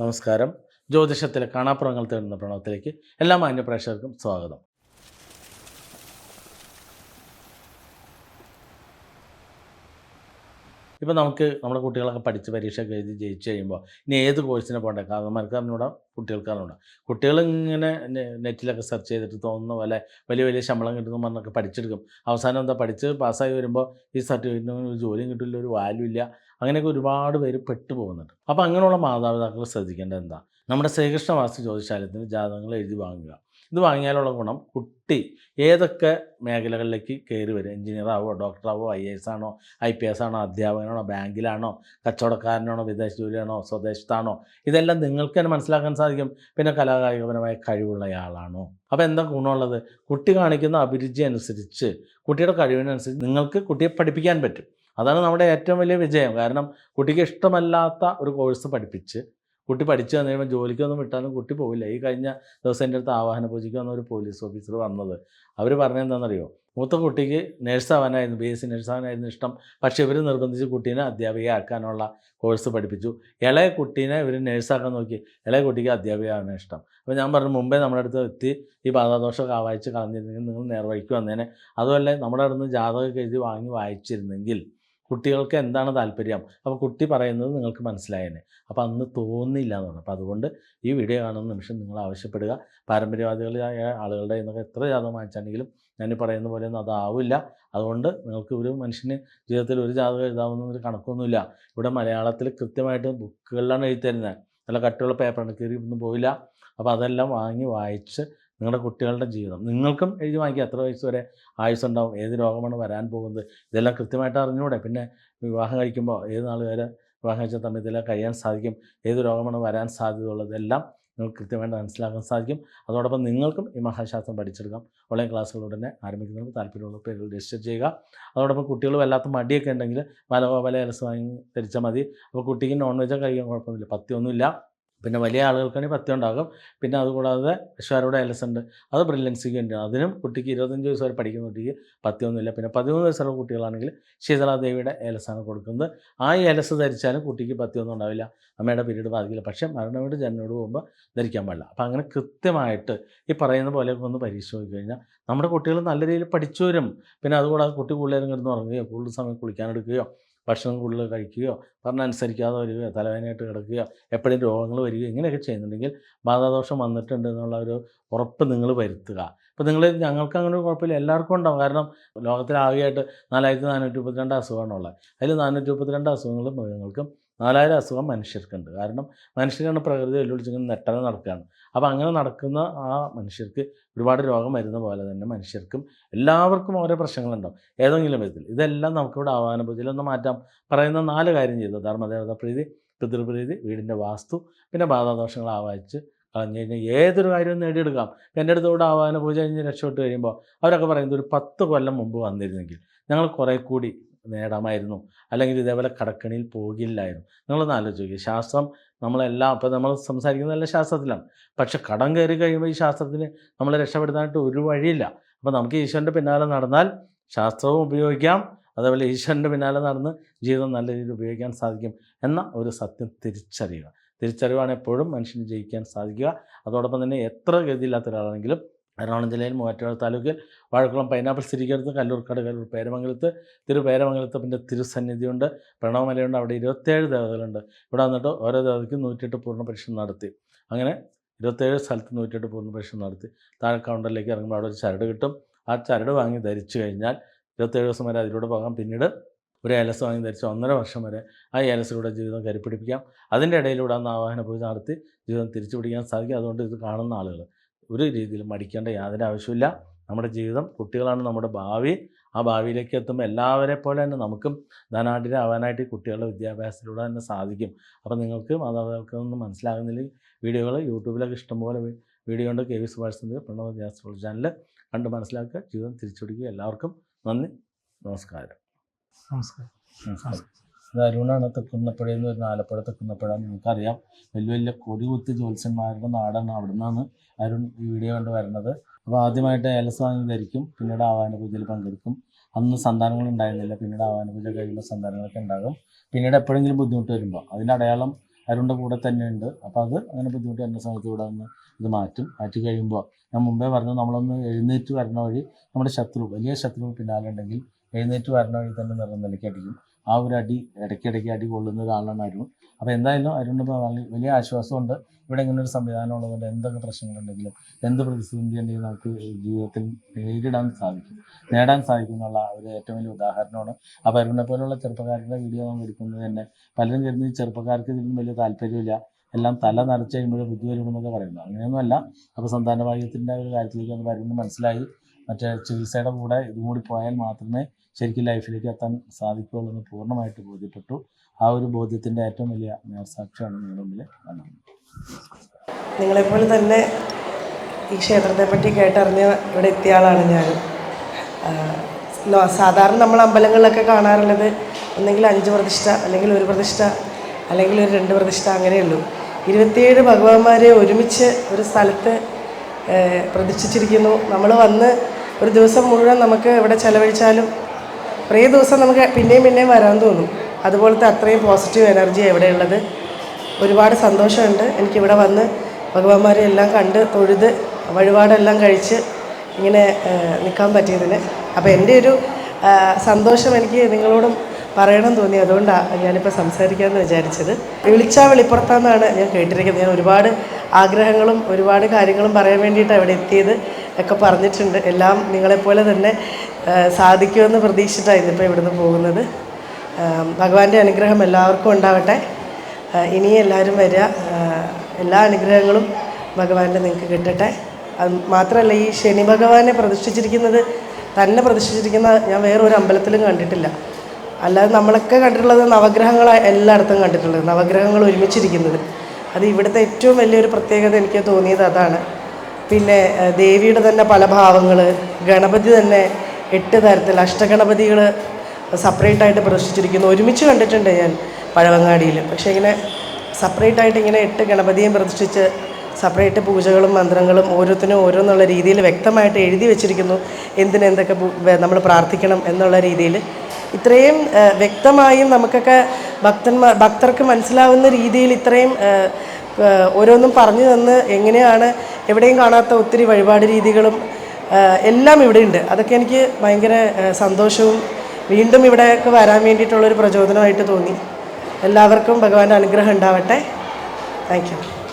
നമസ്കാരം. ജ്യോതിഷത്തിലെ കാണാപ്രവങ്ങൾ തേടുന്ന പ്രണവത്തിലേക്ക് എല്ലാ മാന്യപ്രേക്ഷകർക്കും സ്വാഗതം. ഇപ്പോൾ നമുക്ക് നമ്മുടെ കുട്ടികളൊക്കെ പഠിച്ച് പരീക്ഷയൊക്കെ എഴുതി ജയിച്ചു കഴിയുമ്പോൾ ഇനി ഏത് കോഴ്സിനെ പോകണ്ടേ കാരണന്മാർക്ക് അറിഞ്ഞൂടാ കുട്ടികൾക്ക് അറിഞ്ഞൂടാ കുട്ടികൾ ഇങ്ങനെ നെറ്റിലൊക്കെ സെർച്ച് ചെയ്തിട്ട് തോന്നുന്ന പോലെ വലിയ വലിയ ശമ്പളം കിട്ടുന്നു പറഞ്ഞൊക്കെ പഠിച്ചെടുക്കും. അവസാനം എന്താ പഠിച്ച് പാസ്സായി വരുമ്പോൾ ഈ സർട്ടിഫിക്കറ്റിന് ഒരു ജോലിയും കിട്ടില്ല ഒരു വാല്യൂ ഇല്ല. അങ്ങനെയൊക്കെ ഒരുപാട് പേര് പെട്ടു പോകുന്നുണ്ട്. അപ്പോൾ അങ്ങനെയുള്ള മാതാപിതാക്കൾ ശ്രദ്ധിക്കേണ്ടത് എന്താ? നമ്മുടെ ശ്രീകൃഷ്ണ വാസ്തു ജ്യോതിശാലയത്തിന് ജാതകങ്ങൾ എഴുതി വാങ്ങുക. ഇത് വാങ്ങിയാലുള്ള ഗുണം കുട്ടി ഏതൊക്കെ മേഖലകളിലേക്ക് കയറി വരും? എഞ്ചിനീയറാവോ ഡോക്ടറാവോ ഐ എസ് ആണോ ഐ പി എസ് ആണോ അധ്യാപകനാണോ ബാങ്കിലാണോ കച്ചവടക്കാരനാണോ വിദേശ ജോലിയാണോ സ്വദേശത്താണോ? ഇതെല്ലാം നിങ്ങൾക്ക് തന്നെ മനസ്സിലാക്കാൻ സാധിക്കും. പിന്നെ കലാകായികപരമായ കഴിവുള്ളയാളാണോ അപ്പോൾ എന്താ ഗുണമുള്ളത്? കുട്ടി കാണിക്കുന്ന അഭിരുചി അനുസരിച്ച് കുട്ടിയുടെ കഴിവിനനുസരിച്ച് നിങ്ങൾക്ക് കുട്ടിയെ പഠിപ്പിക്കാൻ പറ്റും. അതാണ് നമ്മുടെ ഏറ്റവും വലിയ വിജയം. കാരണം കുട്ടിക്ക് ഇഷ്ടമല്ലാത്ത ഒരു കോഴ്സ് പഠിപ്പിച്ച് കുട്ടി പഠിച്ചു വന്നു കഴിയുമ്പോൾ ജോലിക്കൊന്നും വിട്ടാലും കുട്ടി പോവില്ല. ഈ കഴിഞ്ഞ ദിവസം എന്റെ അടുത്ത് ആവാഹന പൂജയ്ക്ക് വന്ന ഒരു പോലീസ് ഓഫീസർ വന്നത്. അവർ പറഞ്ഞെന്താണെന്നറിയോ മൂത്ത കുട്ടിക്ക് നേഴ്സാവാനായിരുന്നു ബി എസ് സി നേഴ്സാവാനായിരുന്നു ഇഷ്ടം. പക്ഷേ ഇവർ നിർബന്ധിച്ച് കുട്ടീനെ അധ്യാപികയാക്കാനുള്ള കോഴ്സ് പഠിപ്പിച്ചു. ഇളയ കുട്ടീനെ ഇവർ നേഴ്സാക്കാൻ നോക്കി. ഇളയ കുട്ടിക്ക് അധ്യാപികയാവാനാണ് ഇഷ്ടം. അപ്പോൾ ഞാൻ പറഞ്ഞു മുമ്പേ നമ്മുടെ അടുത്ത് എത്തി ഈ പാതാദോഷം വായിച്ച് കളഞ്ഞിരുന്നെങ്കിൽ നിങ്ങൾ നേർവഴിക്ക് വന്നേനെ. അതുമല്ല നമ്മുടെ അടുത്ത് ജാതകമൊക്കെ എഴുതി വാങ്ങി വായിച്ചിരുന്നെങ്കിൽ കുട്ടികൾക്ക് എന്താണ് താല്പര്യം? അപ്പോൾ കുട്ടി പറയുന്നത് നിങ്ങൾക്ക് മനസ്സിലായേനെ. അപ്പോൾ അന്ന് തോന്നില്ല എന്ന് പറഞ്ഞു. അപ്പോൾ അതുകൊണ്ട് ഈ വീഡിയോ കാണുന്ന നിമിഷം നിങ്ങൾ ആവശ്യപ്പെടുക. പാരമ്പര്യവാദികളായ ആളുകളുടെ നിന്നൊക്കെ എത്ര ജാതകം വാങ്ങിച്ചാണെങ്കിലും ഞാൻ പറയുന്ന പോലെ ഒന്നും അതാവില്ല. അതുകൊണ്ട് നിങ്ങൾക്ക് ഒരു മനുഷ്യന് ജീവിതത്തിൽ ഒരു ജാതകം എഴുതാവുന്ന ഒരു കണക്കൊന്നുമില്ല. ഇവിടെ മലയാളത്തിൽ കൃത്യമായിട്ട് ബുക്കുകളിലാണ് എഴുതി തരുന്നത്. നല്ല കട്ടിയുള്ള പേപ്പറാണ് കീറി ഒന്നും പോയില്ല അപ്പോൾ അതെല്ലാം വാങ്ങി വായിച്ച് നിങ്ങളുടെ കുട്ടികളുടെ ജീവിതം. നിങ്ങൾക്കും എഴുതി വാങ്ങിക്കുക എത്ര വയസ്സ് വരെ ആയുസ് ഉണ്ടാവും ഏത് രോഗമാണ് വരാൻ പോകുന്നത് ഇതെല്ലാം കൃത്യമായിട്ട് അറിഞ്ഞുകൂടെ പിന്നെ വിവാഹം കഴിക്കുമ്പോൾ ഏത് നാൾ വരെ വിവാഹം കഴിച്ച സമയത്തെല്ലാം കഴിയാൻ സാധിക്കും ഏത് രോഗമാണ് വരാൻ സാധ്യതയുള്ളതെല്ലാം നിങ്ങൾക്ക് കൃത്യമായിട്ട് മനസ്സിലാക്കാൻ സാധിക്കും. അതോടൊപ്പം നിങ്ങൾക്കും ഈ മഹാശാസ്ത്രം പഠിച്ചെടുക്കാം. ഓൺലൈൻ ക്ലാസ്സുകൾ ഉടനെ ആരംഭിക്കുന്നതിന് താല്പര്യമുള്ള പേരുകൾ രജിസ്റ്റർ ചെയ്യുക. അതോടൊപ്പം കുട്ടികൾ വല്ലാത്ത മടിയൊക്കെ ഉണ്ടെങ്കിൽ പല പല ഇലസ് വാങ്ങി ധരിച്ചാൽ മതി. അപ്പോൾ കുട്ടിക്ക് നോൺ വെജോ കഴിക്കാൻ കുഴപ്പമൊന്നുമില്ല. പത്യമൊന്നുമില്ല പിന്നെ വലിയ ആളുകൾക്കാണെങ്കിൽ പത്തി ഉണ്ടാകും. പിന്നെ അതുകൂടാതെ വിശ്വാരോടെ എലസ് ഉണ്ട് അത് ബ്രില്യൻസിക്ക് വേണ്ടിയാണ് അതിനും കുട്ടിക്ക് ഇരുപത്തഞ്ച് വയസ്സ് വരെ പഠിക്കുന്ന കുട്ടിക്ക് പത്യമൊന്നുമില്ല പിന്നെ പതിമൂന്ന് വയസ്സുള്ള കുട്ടികളാണെങ്കിൽ ശീതളാദേവിയുടെ ഏലസാണ് കൊടുക്കുന്നത്. ആ ഏലസ് ധരിച്ചാലും കുട്ടിക്ക് പത്യമൊന്നും ഉണ്ടാവില്ല. അമ്മയുടെ പീരീഡ് ബാധിക്കില്ല. പക്ഷേ മരണവീട് ജനനോട് പോകുമ്പോൾ ധരിക്കാൻ പാടില്ല. അപ്പം അങ്ങനെ കൃത്യമായിട്ട് ഈ പറയുന്ന പോലെയൊക്കെ ഒന്ന് പരീക്ഷ നോക്കി കഴിഞ്ഞാൽ നമ്മുടെ കുട്ടികൾ നല്ല രീതിയിൽ പഠിച്ചു വരും പിന്നെ അതുകൂടാതെ കുട്ടി കൂടുതലും കിടന്ന് ഉറങ്ങുകയോ കൂടുതൽ സമയം കുളിക്കാനെടുക്കുകയോ ഭക്ഷണം കൂടുതൽ കഴിക്കുകയോ പറഞ്ഞനുസരിക്കാതെ വരികയോ തലവേദനയായിട്ട് കിടക്കുകയോ എപ്പോഴും രോഗങ്ങൾ വരികയോ ഇങ്ങനെയൊക്കെ ചെയ്യുന്നുണ്ടെങ്കിൽ ബാധാദോഷം വന്നിട്ടുണ്ട് എന്നുള്ള ഒരു ഉറപ്പ് നിങ്ങൾ വരുത്തുക. അപ്പോൾ നിങ്ങൾ ഞങ്ങൾക്ക് അങ്ങനെ ഒരു കുഴപ്പമില്ല എല്ലാവർക്കും ഉണ്ടാവും. കാരണം ലോകത്തിൽ ആകെയായിട്ട് നാലായിരത്തി നാനൂറ്റി മുപ്പത്തിരണ്ട് അസുഖമാണുള്ളത് അതിൽ നാനൂറ്റി മുപ്പത്തിരണ്ട് അസുഖങ്ങൾ മൃഗങ്ങൾക്കും നാലായിരം അസുഖം മനുഷ്യർക്കുണ്ട്. കാരണം മനുഷ്യരാണ് പ്രകൃതി വെല്ലുവിളിച്ചിങ്ങനെ നെട്ടനെ നടക്കുകയാണ് അപ്പോൾ അങ്ങനെ നടക്കുന്ന ആ മനുഷ്യർക്ക് ഒരുപാട് രോഗം വരുന്ന പോലെ തന്നെ മനുഷ്യർക്കും എല്ലാവർക്കും ഓരോ പ്രശ്നങ്ങളുണ്ടാവും. ഏതെങ്കിലും വിധത്തിൽ. ഇതെല്ലാം നമുക്കിവിടെ ആവാന പൂജയിലൊന്ന് മാറ്റാം. പറയുന്ന നാല് കാര്യം ചെയ്തു. ധർമ്മദേവത പ്രീതി പിതൃപ്രീതി വീടിന്റെ വാസ്തു പിന്നെ ബാധാദോഷങ്ങൾ ആവാഹിച്ച് കളഞ്ഞു കഴിഞ്ഞാൽ ഏതൊരു കാര്യവും നേടിയെടുക്കാം. എന്റെ അടുത്ത് ആവാന പൂജ കഴിഞ്ഞ് രക്ഷപ്പെട്ട് കഴിയുമ്പോൾ അവരൊക്കെ പറയുന്നത് ഒരു പത്ത് കൊല്ലം മുമ്പ് വന്നിരുന്നെങ്കിൽ ഞങ്ങൾ കുറേ കൂടി നേടാമായിരുന്നു. അല്ലെങ്കിൽ ഇതേപോലെ കടക്കണിയിൽ പോകില്ലായിരുന്നു. നിങ്ങളൊന്ന് ആലോചിക്കുക ശാസ്ത്രം നമ്മളെല്ലാം അപ്പോൾ നമ്മൾ സംസാരിക്കുന്നതെല്ലാം ശാസ്ത്രത്തിലാണ്. പക്ഷെ കടം കയറി കഴിയുമ്പോൾ ഈ ശാസ്ത്രത്തിന് നമ്മളെ രക്ഷപ്പെടുത്താനായിട്ട് ഒരു വഴിയില്ല. അപ്പോൾ നമുക്ക് ഈശ്വരന്റെ പിന്നാലെ നടന്നാൽ ശാസ്ത്രവും ഉപയോഗിക്കാം. അതേപോലെ ഈശ്വരന്റെ പിന്നാലെ നടന്ന് ജീവിതം നല്ല രീതിയിൽ ഉപയോഗിക്കാൻ സാധിക്കും എന്ന ഒരു സത്യം തിരിച്ചറിയുക. തിരിച്ചറിവാണ് എപ്പോഴും മനുഷ്യന് ജയിക്കാൻ സാധിക്കുക. അതോടൊപ്പം തന്നെ എത്ര ഗതിയില്ലാത്ത ഒരാളാണെങ്കിലും എറണാകുളം ജില്ലയിൽ മൂവാറ്റുപുഴ താലൂക്കിൽ വാഴക്കുളം പൈനാപ്പിൾ സ്ഥിരീകരിച്ച് കല്ലൂർക്കാട് കല്ലൂർ പേരമംഗലത്ത് തിരുപേരമംഗലത്ത് പിന്നെ തിരുസന്നിധിയുണ്ട് പ്രണവമലയുണ്ട് അവിടെ ഇരുപത്തേഴ് ദേവതകളുണ്ട്. ഇവിടെ വന്നിട്ട് ഓരോ ദേവതയ്ക്കും നൂറ്റിയെട്ട് പൂർണ പരീക്ഷണം നടത്തി. അങ്ങനെ ഇരുപത്തേഴ് സ്ഥലത്ത് നൂറ്റിയെട്ട് പൂർണ പരീക്ഷണം നടത്തി. താഴെ കൗണ്ടറിലേക്ക് ഇറങ്ങുമ്പോൾ അവിടെ ഒരു ചരട് കിട്ടും. ആ ചരട് വാങ്ങി ധരിച്ചു കഴിഞ്ഞാൽ ഇരുപത്തേഴ് ദിവസം വരെ അതിലൂടെ പോകാം. പിന്നീട് ഒരു ഏലസ് വാങ്ങി ധരിച്ച് ഒന്നര വർഷം വരെ ആ ഏലസിലൂടെ ജീവിതം കരിപ്പിടിപ്പിക്കാം. അതിന്റെ ഇടയിലൂടെ അന്ന് ആവാഹന പൂജ നടത്തി ജീവിതം തിരിച്ചു പിടിക്കാൻ സാധിക്കും. അതുകൊണ്ട് ഇത് കാണുന്ന ആളുകൾ ഒരു രീതിയിലും മടിക്കേണ്ട യാതൊരു ആവശ്യമില്ല നമ്മുടെ ജീവിതം കുട്ടികളാണ് നമ്മുടെ ഭാവി. ആ ഭാവിയിലേക്ക് എത്തുമ്പോൾ എല്ലാവരെ പോലെ തന്നെ നമുക്കും ധനാഢ്യരാവാനായിട്ട് കുട്ടികളുടെ വിദ്യാഭ്യാസത്തിലൂടെ തന്നെ സാധിക്കും. അപ്പോൾ നിങ്ങൾക്ക് മാതാപിതാക്കൾക്കൊന്നും മനസ്സിലാകുന്നില്ലെങ്കിൽ വീഡിയോകൾ യൂട്യൂബിലൊക്കെ ഇഷ്ടംപോലെ വീഡിയോ ഉണ്ട്. കെ വി സുഭാഷിന്റെ പ്രണവ് ഗ്യാസ്ട്രോളജി ചാനൽ കണ്ട് മനസ്സിലാക്കുക. ജീവിതം തിരിച്ചുപിടിക്കുക. എല്ലാവർക്കും നന്ദി. നമസ്കാരം. നമസ്കാരം. നമസ്കാരം. ഇത് അരുണാണ് തെക്കുന്നപ്പുഴയിൽ നിന്ന് വരുന്ന ആലപ്പുഴ തെക്കുന്നപ്പുഴ നിങ്ങൾക്കറിയാം വലിയ വലിയ കൊടി കുത്തി ജ്യോത്സ്യന്മാരുടെ നാടാണ് അവിടെ നിന്നാണ് അരുൺ ഈ വീഡിയോ കണ്ട് വരുന്നത്. അപ്പോൾ ആദ്യമായിട്ട് ഏലസ്വാമി ധരിക്കും പിന്നീട് ആവാന പൂജയിൽ പങ്കെടുക്കും. അന്ന് സന്താനങ്ങൾ ഉണ്ടായിരുന്നില്ല പിന്നീട് ആവാന പൂജ കഴിയുമ്പോൾ സന്താനങ്ങളൊക്കെ ഉണ്ടാകും. പിന്നീട് എപ്പോഴെങ്കിലും ബുദ്ധിമുട്ട് വരുമ്പോൾ അതിന്റെ അടയാളം അരുണിന്റെ കൂടെ തന്നെയുണ്ട് അപ്പോൾ അത് അങ്ങനെ ബുദ്ധിമുട്ട് വരുന്ന സമയത്ത് ഇവിടെ നിന്ന് ഇത് മാറ്റും. മാറ്റി കഴിയുമ്പോൾ ഞാൻ മുമ്പേ പറഞ്ഞു നമ്മളൊന്ന് എഴുന്നേറ്റ് വരണ വഴി നമ്മുടെ ശത്രു വലിയ ശത്രു പിന്നാലെ ഉണ്ടെങ്കിൽ എഴുന്നേറ്റ് വരണ വഴി തന്നെ നിറം നിലയ്ക്ക് അടിക്കും. ആ ഒരു അടി ഇടയ്ക്കിടയ്ക്ക് അടി കൊള്ളുന്ന ഒരാളാണ് അരുൺ. അപ്പോൾ എന്തായാലും അരുണിന് വലിയ- ആശ്വാസമുണ്ട്. ഇവിടെ ഇങ്ങനെ ഒരു സംവിധാനം ഉള്ളതുകൊണ്ട് എന്തൊക്കെ പ്രശ്നങ്ങളുണ്ടെങ്കിലും എന്ത് പ്രതിസന്ധി ഉണ്ടെങ്കിലും നമുക്ക് ജീവിതത്തിൽ നേരിടാൻ സാധിക്കും. നേടാൻ സാധിക്കും എന്നുള്ള ഒരു ഏറ്റവും വലിയ ഉദാഹരണമാണ്. അപ്പോൾ അരുണിനെ പോലുള്ള ചെറുപ്പക്കാരുടെ വീഡിയോ നമ്മൾ എടുക്കുന്നത് തന്നെ പലരും കരുതി ചെറുപ്പക്കാർക്ക് ഇതിനും വലിയ താല്പര്യമില്ല. എല്ലാം തല നിറച്ച് കഴിയുമ്പോഴേ ബുദ്ധി വരുമെന്നൊക്കെ പറയുന്നത്. അങ്ങനെയൊന്നുമല്ല. അപ്പോൾ സന്താനഭാഗ്യത്തിന്റെ ഒരു കാര്യത്തിലേക്ക് നമുക്ക് അരുണിന് മനസ്സിലായി. മറ്റേ ചികിത്സയുടെ കൂടെ ഇതും കൂടി പോയാൽ മാത്രമേ ശരിക്കും ലൈഫിലേക്ക് എത്താൻ സാധിക്കുകയുള്ളൂ എന്ന് പൂർണമായിട്ട് ബോധ്യപ്പെട്ടു. ആ ഒരു ബോധ്യത്തിന്റെ ഏറ്റവും വലിയ നേർസാക്ഷിയാണ് നിങ്ങളുടെ മുമ്പിൽ കാണുന്നത് നിങ്ങളെപ്പോലെ തന്നെ ഈ ക്ഷേത്രത്തെ പറ്റി കേട്ടറിഞ്ഞ് ഇവിടെ എത്തിയ ആളാണ് ഞാൻ. സാധാരണ നമ്മൾ അമ്പലങ്ങളിലൊക്കെ കാണാറുള്ളത് ഒന്നെങ്കിൽ അഞ്ച് പ്രതിഷ്ഠ അല്ലെങ്കിൽ ഒരു പ്രതിഷ്ഠ അല്ലെങ്കിൽ ഒരു രണ്ട് പ്രതിഷ്ഠ അങ്ങനെയുള്ളൂ ഇരുപത്തിയേഴ് ഭഗവാന്മാരെ ഒരുമിച്ച് ഒരു സ്ഥലത്ത് പ്രതിഷ്ഠിച്ചിരിക്കുന്നു. നമ്മൾ വന്ന് ഒരു ദിവസം മുഴുവൻ നമുക്ക് ഇവിടെ ചിലവഴിച്ചാലും കുറേ ദിവസം നമുക്ക് പിന്നെയും പിന്നെയും വരാൻ തോന്നും. അതുപോലത്തെ അത്രയും പോസിറ്റീവ് എനർജിയാണ് ഇവിടെയുള്ളത് ഒരുപാട് സന്തോഷമുണ്ട്. എനിക്കിവിടെ വന്ന് ഭഗവാന്മാരെ എല്ലാം കണ്ട് തൊഴുത് വഴിപാടെല്ലാം കഴിച്ച് ഇങ്ങനെ നിൽക്കാൻ പറ്റിയതിന്. അപ്പോൾ എന്റെ ഒരു സന്തോഷം എനിക്ക് നിങ്ങളോടും പറയണം തോന്നി. അതുകൊണ്ടാണ് ഞാനിപ്പോൾ സംസാരിക്കാമെന്ന് വിചാരിച്ചത്. വിളിച്ചാൽ വെളിപ്പുറത്താന്നാണ് ഞാൻ കേട്ടിരിക്കുന്നത്. ഞാൻ ഒരുപാട് ആഗ്രഹങ്ങളും ഒരുപാട് കാര്യങ്ങളും പറയാൻ വേണ്ടിയിട്ടാണ് ഇവിടെ എത്തിയത്. ഒക്കെ പറഞ്ഞിട്ടുണ്ട്. എല്ലാം നിങ്ങളെപ്പോലെ തന്നെ സാധിക്കുമെന്ന് പ്രതീക്ഷിച്ചിട്ടാണ് ഇന്നിപ്പോൾ ഇവിടുന്ന് പോകുന്നത്. ഭഗവാന്റെ അനുഗ്രഹം എല്ലാവർക്കും ഉണ്ടാവട്ടെ. ഇനി എല്ലാവരും വരിക. എല്ലാ അനുഗ്രഹങ്ങളും ഭഗവാന്റെ നിങ്ങൾക്ക് കിട്ടട്ടെ. അത് മാത്രമല്ല ഈ ശനി ഭഗവാനെ പ്രതിഷ്ഠിച്ചിരിക്കുന്നത് തന്നെ പ്രതിഷ്ഠിച്ചിരിക്കുന്ന ഞാൻ വേറൊരു അമ്പലത്തിലും കണ്ടിട്ടില്ല. അല്ലാതെ നമ്മളൊക്കെ കണ്ടിട്ടുള്ളത് നവഗ്രഹങ്ങൾ എല്ലായിടത്തും കണ്ടിട്ടുള്ളത് നവഗ്രഹങ്ങൾ ഒരുമിച്ചിരിക്കുന്നത്. അത് ഇവിടുത്തെ ഏറ്റവും വലിയൊരു പ്രത്യേകത എനിക്ക് തോന്നിയത് അതാണ്. പിന്നെ ദേവിയുടെ തന്നെ പല ഭാവങ്ങൾ ഗണപതി തന്നെ എട്ട് തരത്തിൽ അഷ്ടഗണപതികൾ സെപ്പറേറ്റ് ആയിട്ട് പ്രതിഷ്ഠിച്ചിരിക്കുന്നു. ഒരുമിച്ച് കണ്ടിട്ടുണ്ട് ഞാൻ പഴവങ്ങാടിയിൽ പക്ഷേ ഇങ്ങനെ സെപ്പറേറ്റ് ആയിട്ട് ഇങ്ങനെ എട്ട് ഗണപതിയും പ്രദർശിച്ച് സെപ്പറേറ്റ് പൂജകളും മന്ത്രങ്ങളും ഓരോത്തിനും ഓരോന്നുള്ള രീതിയിൽ വ്യക്തമായിട്ട് എഴുതി വെച്ചിരിക്കുന്നു. എന്തിനെന്തൊക്കെ നമ്മൾ പ്രാർത്ഥിക്കണം എന്നുള്ള രീതിയിൽ ഇത്രയും വ്യക്തമായും നമുക്കൊക്കെ ഭക്തന്മാർ ഭക്തർക്ക് മനസ്സിലാവുന്ന രീതിയിൽ ഇത്രയും ഓരോന്നും പറഞ്ഞു തന്ന് എങ്ങനെയാണ് എവിടെയും കാണാത്ത ഒത്തിരി വഴിപാട് രീതികളും എല്ലാം ഇവിടെ ഉണ്ട്. അതൊക്കെ എനിക്ക് ഭയങ്കര സന്തോഷവും വീണ്ടും ഇവിടെയൊക്കെ വരാൻ വേണ്ടിയിട്ടുള്ളൊരു പ്രചോദനമായിട്ട് തോന്നി. എല്ലാവർക്കും ഭഗവാന്റെ അനുഗ്രഹം ഉണ്ടാവട്ടെ. Thank you